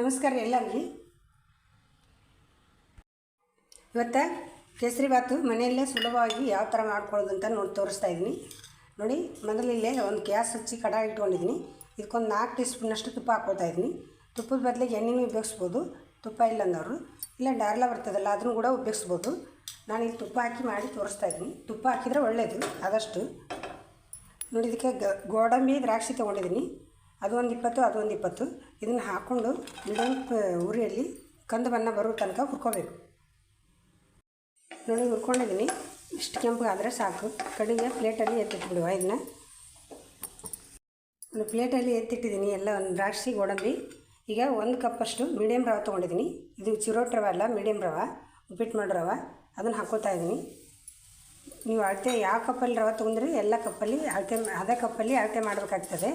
ನಮಸ್ಕಾರ ಎಲ್ಲರಿಗೆ. ಇವತ್ತು ಕೇಸರಿ ಬಾತು ಮನೆಯಲ್ಲೇ ಸುಲಭವಾಗಿ ಯಾವ ಥರ ಮಾಡ್ಕೊಳ್ಳೋದು ಅಂತ ನೋಡಿ ತೋರಿಸ್ತಾ ಇದ್ದೀನಿ. ನೋಡಿ, ಮೊದಲಿಲ್ಲೇ ಒಂದು ಗ್ಯಾಸ್ ಹಚ್ಚಿ ಕಡಾಯಿ ಇಟ್ಕೊಂಡಿದ್ದೀನಿ. ಇದಕ್ಕೊಂದು ನಾಲ್ಕು ಟೀ ಸ್ಪೂನಷ್ಟು ತುಪ್ಪ ಹಾಕ್ಕೊಳ್ತಾ ಇದ್ದೀನಿ. ತುಪ್ಪದ ಬದಲಿಗೆ ಎಣ್ಣೆನೂ ಉಪಯೋಗಿಸ್ಬೋದು. ತುಪ್ಪ ಇಲ್ಲ ಅಂದವರು ಇಲ್ಲ, ಡಾರ್ಲ ಬರ್ತದಲ್ಲ, ಅದನ್ನು ಕೂಡ ಉಪಯೋಗಿಸ್ಬೋದು. ನಾನು ಇಲ್ಲಿ ತುಪ್ಪ ಹಾಕಿ ಮಾಡಿ ತೋರಿಸ್ತಾ ಇದ್ದೀನಿ. ತುಪ್ಪ ಹಾಕಿದರೆ ಒಳ್ಳೆಯದು ಆದಷ್ಟು. ನೋಡಿ, ಇದಕ್ಕೆ ಗೋಡಂಬಿ ದ್ರಾಕ್ಷಿ ತೊಗೊಂಡಿದ್ದೀನಿ. ಅದು ಒಂದು ಇಪ್ಪತ್ತು, ಅದೊಂದು ಇಪ್ಪತ್ತು. ಇದನ್ನು ಹಾಕ್ಕೊಂಡು ಮೀಡಿಯಮ್ ಉರಿಯಲ್ಲಿ ಕಂದು ಬಣ್ಣ ಬರೋ ತನಕ ಹುರ್ಕೋಬೇಕು. ನೋಡಿ ಹುರ್ಕೊಂಡಿದ್ದೀನಿ ಇಷ್ಟು ಕೆಂಪು ಆದರೆ ಸಾಕು. ಕಡೆಗೆ ಪ್ಲೇಟಲ್ಲಿ ಎತ್ತಿಟ್ಬಿಡುವ ಇದನ್ನ. ಒಂದು ಪ್ಲೇಟಲ್ಲಿ ಎತ್ತಿಟ್ಟಿದ್ದೀನಿ ಎಲ್ಲ ಒಂದು ದ್ರಾಕ್ಷಿ, ಗೋಡಂಬಿ. ಈಗ ಒಂದು ಕಪ್ಪಷ್ಟು ಮೀಡಿಯಮ್ ರವೆ ತೊಗೊಂಡಿದ್ದೀನಿ ಇದು ಚಿರೋಟ್ ರವೆ ಅಲ್ಲ ಮೀಡಿಯಮ್ ರವೆ. ಉಪ್ಪಿಟ್ಟು ಮಾಡೋ ರವೆ. ಅದನ್ನು ಹಾಕ್ಕೊಳ್ತಾ ಇದ್ದೀನಿ ನೀವು ಅಳತೆ, ಯಾವ ಕಪ್ಪಲ್ಲಿ ರವೆ ತೊಗೊಂಡ್ರೆ, ಎಲ್ಲ ಕಪ್ಪಲ್ಲಿ ಅಳತೆ, ಅದೇ ಕಪ್ಪಲ್ಲಿ ಅಳತೆ ಮಾಡಬೇಕಾಗ್ತದೆ.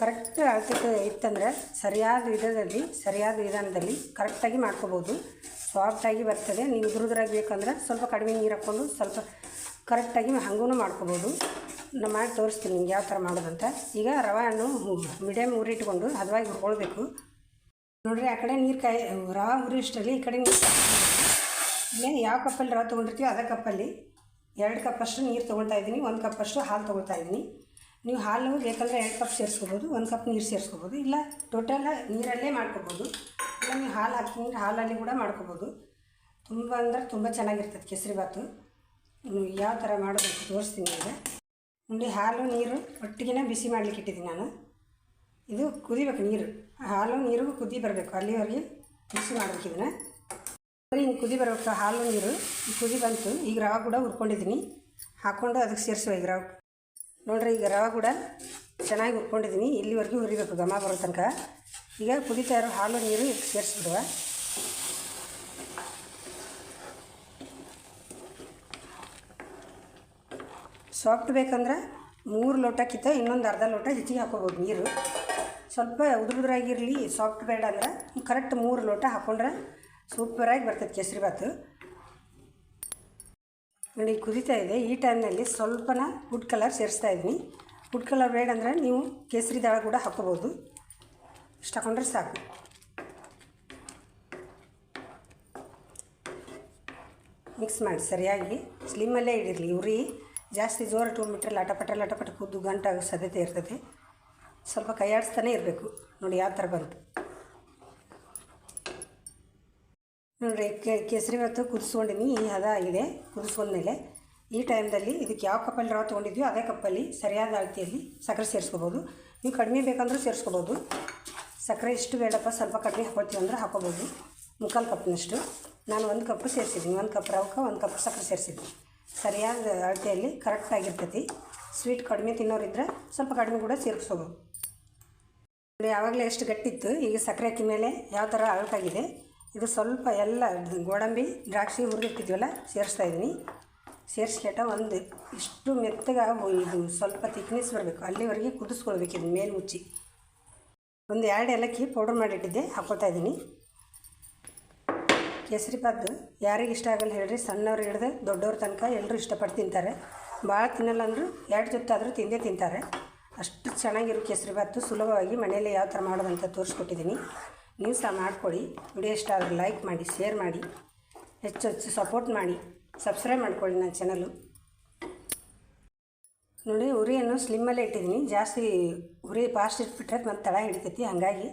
ಕರೆಕ್ಟ್ ಅಳತೆ ಇತ್ತಂದರೆ ಸರಿಯಾದ ವಿಧದಲ್ಲಿ, ಸರಿಯಾದ ವಿಧಾನದಲ್ಲಿ ಕರೆಕ್ಟಾಗಿ ಮಾಡ್ಕೋಬೋದು. ಸಾಫ್ಟಾಗಿ ಬರ್ತದೆ. ನೀವು ಉದುರುದ್ರಾಗಿ ಬೇಕಂದ್ರೆ ಸ್ವಲ್ಪ ಕಡಿಮೆ ನೀರು ಹಾಕ್ಕೊಂಡು ಸ್ವಲ್ಪ ಕರೆಕ್ಟಾಗಿ ಹಂಗೂ ಮಾಡ್ಕೋಬೋದು. ನಾನು ಮಾಡಿ ತೋರಿಸ್ತೀನಿ ನಿಮ್ಗೆ ಯಾವ ಥರ ಮಾಡೋದಂತ. ಈಗ ರವೆ ಹಣ್ಣು ಮೀಡಿಯಮ್ ಉರಿಟ್ಕೊಂಡು ಹದವಾಗಿ ಹುರ್ಕೊಳ್ಬೇಕು. ನೋಡಿರಿ, ಆ ಕಡೆ ನೀರು ಕಾಯಿ ರವೆ ಉರಿ ಇಷ್ಟಲ್ಲಿ ಈ ಕಡೆ ನೀರು ಇಲ್ಲೇ ಯಾವ ಕಪ್ಪಲ್ಲಿ ರವೆ ತೊಗೊಂಡಿರ್ತೀವಿ ಅದೇ ಕಪ್ಪಲ್ಲಿ. ಎರಡು ಕಪ್ಪಷ್ಟು ನೀರು ತೊಗೊಳ್ತಾ ಇದ್ದೀನಿ, ಒಂದು ಕಪ್ಪಷ್ಟು ಹಾಲು ತೊಗೊಳ್ತಾ ಇದ್ದೀನಿ. ನೀವು ಹಾಲು ಬೇಕಂದರೆ ಎರಡು ಕಪ್ ಸೇರಿಸ್ಕೋಬೋದು, ಒಂದು ಕಪ್ ನೀರು ಸೇರಿಸ್ಕೋಬೋದು. ಇಲ್ಲ ಟೋಟಲ್ ನೀರಲ್ಲೇ ಮಾಡ್ಕೋಬೋದು. ಇಲ್ಲ, ನೀವು ಹಾಲು ಹಾಕ್ತೀನಿ ಹಾಲಲ್ಲಿ ಕೂಡ ಮಾಡ್ಕೋಬೋದು. ತುಂಬ ಅಂದರೆ ತುಂಬ ಚೆನ್ನಾಗಿರ್ತದೆ ಕೇಸರಿಬಾತು ಯಾವ ಥರ ಮಾಡಬೇಕು ತೋರಿಸ್ತೀನಿ ಈಗ ನೋಡಿ, ಹಾಲು, ನೀರು ಒಟ್ಟಿಗೆನೇ ಬಿಸಿ ಮಾಡಲಿಕ್ಕೆ ಇಟ್ಟಿದ್ದೀನಿ ನಾನು. ಇದು ಕುದಿಬೇಕು ನೀರು. ಹಾಲು ನೀರು ಕುದಿ ಬರಬೇಕು. ಅಲ್ಲಿವರೆಗೆ ಬಿಸಿ ಮಾಡ್ಬೇಕು ಇದನ್ನು. ಹಿಂಗೆ ಕುದಿ ಬರಬೇಕು. ಹಾಲು, ನೀರು. ಕುದಿ ಬಂತು. ಈಗ ರವ ಕೂಡ ಹುರ್ಕೊಂಡಿದ್ದೀನಿ. ಹಾಕ್ಕೊಂಡು ಅದಕ್ಕೆ ಸೇರಿಸುವ ಈಗ ರವೆ. ನೋಡ್ರಿ, ಈಗ ರವೆ ಕೂಡ ಚೆನ್ನಾಗಿ ಹುರ್ಕೊಂಡಿದ್ದೀನಿ ಇಲ್ಲಿವರೆಗೂ ಹುರಿಬೇಕು, ಘಮ ಬರೋ ತನಕ. ಈಗ ಕುದಿತಾ ಹಾಲು, ನೀರು ಸೇರಿಸ್ಬಿಡುವ. ಸಾಫ್ಟ್ ಬೇಕಂದ್ರೆ ಮೂರು ಲೋಟಕ್ಕಿಂತ ಇನ್ನೊಂದು ಅರ್ಧ ಲೋಟ ಹೆಚ್ಚಿಗೆ ಹಾಕೋಬೋದು ನೀರು. ಸ್ವಲ್ಪ ಉದುರುದ್ರಾಗಿರಲಿ ಸಾಫ್ಟ್ ಬೇಡ ಅಂದ್ರೆ ಕರೆಕ್ಟ್ ಮೂರು ಲೋಟ ಹಾಕ್ಕೊಂಡ್ರೆ ಸೂಪರಾಗಿ ಬರ್ತೈತೆ ಕೇಸರಿ ಬಾತು. ನೋಡಿ, ಕುದೀತಾ ಇದೆ. ಈ ಟೈಮ್ನಲ್ಲಿ ಸ್ವಲ್ಪನ ವುಡ್ ಕಲರ್ ಸೇರಿಸ್ತಾ ಇದ್ದೀನಿ. ವುಡ್ ಕಲರ್ ಬೇಡ ಅಂದರೆ ನೀವು ಕೇಸರಿ ದಾಳ ಕೂಡ ಹಾಕೋಬೋದು ಇಷ್ಟು ಹಾಕೊಂಡ್ರೆ ಸಾಕು. ಮಿಕ್ಸ್ ಮಾಡಿ, ಸರಿಯಾಗಿ. ಸ್ಲಿಮ್ಮಲ್ಲೇ ಇಡಿರಲಿ. ಉರಿ, ಜಾಸ್ತಿ ಜೋರು ಇಟ್ಕೊಂಡ್ಬಿಟ್ರೆ ಲಟಪಟ ಲಟಪಟ ಕುದ್ದು ಗಂಟಾಗೋ ಸಾಧ್ಯತೆ ಇರ್ತದೆ. ಸ್ವಲ್ಪ ಕೈಯಾಡಿಸ್ತಾನೆ ಇರಬೇಕು. ನೋಡಿ, ಯಾವ ಥರ ಬಂತು. ನೋಡಿರಿ ಕೇಸರಿ ಭಾತು ಕುದಿಸ್ಕೊಂಡಿನಿ ಈ ಹದ ಆಗಿದೆ, ಕುದಿಸ್ಕೊಂಡ್ಮೇಲೆ ಈ ಟೈಮ್ದಲ್ಲಿ ಇದಕ್ಕೆ ಯಾವ ಕಪ್ಪಲ್ಲಿ ರವೆ ತೊಗೊಂಡಿದ್ವಿ, ಅದೇ ಕಪ್ಪಲ್ಲಿ ಸರಿಯಾದ ಅಳತೆಯಲ್ಲಿ ಸಕ್ಕರೆ ಸೇರಿಸ್ಕೋಬೋದು. ನೀವು ಕಡಿಮೆ ಬೇಕಂದ್ರೂ ಸೇರಿಸ್ಕೋಬೋದು. ಸಕ್ಕರೆ ಎಷ್ಟು ಬೇಡಪ್ಪ, ಸ್ವಲ್ಪ ಕಡಿಮೆ ಹಾಕೊಳ್ತೀವಿ ಅಂದ್ರೆ ಹಾಕೋಬೋದು. ಮುಕ್ಕಾಲು ಕಪ್ನಷ್ಟು ನಾನು ಒಂದು ಕಪ್ಪು ಸೇರಿಸಿದ್ದೀನಿ, ಒಂದು ಕಪ್ ರವಕ್ಕೆ ಒಂದು ಕಪ್ ಸಕ್ಕರೆ ಸೇರಿಸಿದ್ದೀನಿ. ಸರಿಯಾದ ಅಳತೆಯಲ್ಲಿ ಕರೆಕ್ಟಾಗಿರ್ತೈತಿ ಸ್ವೀಟ್ ಕಡಿಮೆ ತಿನ್ನೋರಿದ್ರೆ ಸ್ವಲ್ಪ ಕಡಿಮೆ ಕೂಡ ಸೇರಿಸ್ಕೋಬೋದು. ನೋಡಿ, ಆವಾಗಲೇ ಎಷ್ಟು ಗಟ್ಟಿತ್ತು, ಈಗ ಸಕ್ಕರೆ ಹಾಕಿದ ಮೇಲೆ ಯಾವ ಥರ ಅಳಕಾಗಿದೆ ಇದು ಸ್ವಲ್ಪ ಎಲ್ಲ ಗೋಡಂಬಿ, ದ್ರಾಕ್ಷಿ ಹುರಿದಿಟ್ಟಿದ್ವಲ್ಲ ಸೇರಿಸ್ತಾ ಇದ್ದೀನಿ. ಸೇರಿಸ್ಲೇಟ ಒಂದು ಇಷ್ಟು ಮೆತ್ತಗೆ ಇದು ಸ್ವಲ್ಪ ತಿಕ್ನೆಸ್ ಬರಬೇಕು. ಅಲ್ಲಿವರೆಗೆ ಕುದಿಸ್ಕೊಳ್ಬೇಕು ಇದು ಮೇಲೆ ಮುಚ್ಚಿ. ಒಂದು ಎರಡು ಏಲಕ್ಕಿ ಪೌಡರ್ ಮಾಡಿಟ್ಟಿದ್ದೆ ಹಾಕ್ಕೊಳ್ತಾ ಇದ್ದೀನಿ. ಕೇಸರಿ ಬಾತ್ ಯಾರಿಗೆ ಇಷ್ಟ ಆಗಲ್ಲ ಹೇಳ್ರಿ. ಸಣ್ಣವ್ರು ಹಿಡ್ದು ದೊಡ್ಡವ್ರ ತನಕ ಎಲ್ಲರೂ ಇಷ್ಟಪಟ್ಟು ತಿಂತಾರೆ. ಭಾಳ ತಿನ್ನಲ್ಲ ಅಂದರೂ ಎರಡು ಜೊತೆ ಆದರೂ ತಿಂದೇ ತಿಂತಾರೆ. ಅಷ್ಟು ಚೆನ್ನಾಗಿರೋ ಕೇಸರಿ ಬಾತು ಸುಲಭವಾಗಿ ಮನೆಯಲ್ಲೇ ಯಾವ ಥರ ಮಾಡೋದಂತ ತೋರಿಸ್ಕೊಟ್ಟಿದ್ದೀನಿ. ನೀವು ಸಹ ಮಾಡಿಕೊಡಿ ವಿಡಿಯೋ ಇಷ್ಟ ಆದರೆ ಲೈಕ್ ಮಾಡಿ ಶೇರ್ ಮಾಡಿ. ಹೆಚ್ಚು ಹೆಚ್ಚು ಸಪೋರ್ಟ್ ಮಾಡಿ. ಸಬ್ಸ್ಕ್ರೈಬ್ ಮಾಡ್ಕೊಳ್ಳಿ ನನ್ನ ಚಾನಲು ನೋಡಿ, ಉರಿಯನ್ನು ಸ್ಲಿಮ್ಮಲ್ಲೇ ಇಟ್ಟಿದ್ದೀನಿ. ಜಾಸ್ತಿ ಉರಿ ಫಾಸ್ಟ್ ಇಟ್ಬಿಟ್ರೆ ಮತ್ತು ತಳ ಹಿಡಿತೈತಿ. ಹಾಗಾಗಿ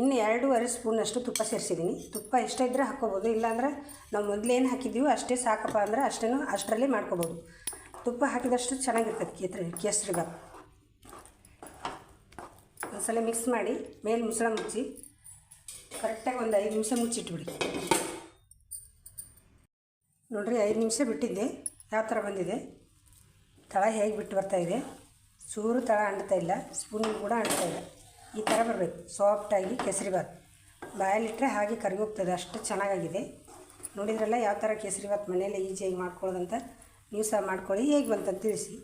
ಇನ್ನು ಎರಡೂವರೆ ಸ್ಪೂನಷ್ಟು ತುಪ್ಪ ಸೇರಿಸಿದ್ದೀನಿ. ತುಪ್ಪ ಇಷ್ಟ ಇದ್ದರೆ ಹಾಕ್ಕೋಬೋದು, ಇಲ್ಲಾಂದ್ರೆ ನಾವು ಮೊದಲೇನು ಹಾಕಿದ್ದೀವೋ ಅಷ್ಟೇ ಸಾಕಪ್ಪ ಅಂದ್ರೆ ಅಷ್ಟೇ ಅಷ್ಟರಲ್ಲೇ ಮಾಡ್ಕೋಬೋದು. ತುಪ್ಪ ಹಾಕಿದಷ್ಟು ಚೆನ್ನಾಗಿರ್ತದೆ ಕೇಸರಿ ಕೇಸರಿ ಒಂದ್ಸಲ ಮಿಕ್ಸ್ ಮಾಡಿ, ಮೇಲೆ ಮುಸಳ ಮುಚ್ಚಿ. ಕರೆಕ್ಟಾಗಿ ಒಂದು ಐದು ನಿಮಿಷ ಮುಚ್ಚಿಟ್ಬಿಡಿ. ನೋಡಿರಿ, ಐದು ನಿಮಿಷ ಬಿಟ್ಟಿದ್ದೆ. ಯಾವ ಥರ ಬಂದಿದೆ? ತಳ ಹೇಗೆ ಬಿಟ್ಟು ಬರ್ತಾಯಿದೆ ಚೂರು ತಳ ಅಂಟ್ತಾ ಇಲ್ಲ ಸ್ಪೂನ್ ಕೂಡ ಅಂಟ್ತಾ ಇಲ್ಲ. ಈ ಥರ ಬರಬೇಕು. ಸಾಫ್ಟಾಗಿ ಕೇಸರಿಬಾತ್. ಬಾಯಲ್ಲಿಟ್ಟರೆ ಹಾಗೆ ಕರಿಗೋಗ್ತದೆ, ಅಷ್ಟು ಚೆನ್ನಾಗಾಗಿದೆ. ನೋಡಿದ್ರಲ್ಲ ಯಾವ ಥರ ಕೇಸರಿ ಬಾತ್ ಮನೆಯಲ್ಲೇ ಈಜಿಯಾಗಿ ಮಾಡ್ಕೊಳ್ಳೋದಂತ? ನೀವು ಸಹ ಮಾಡ್ಕೊಳ್ಳಿ, ಹೇಗೆ ಬಂತಂತ ತಿಳಿಸಿ.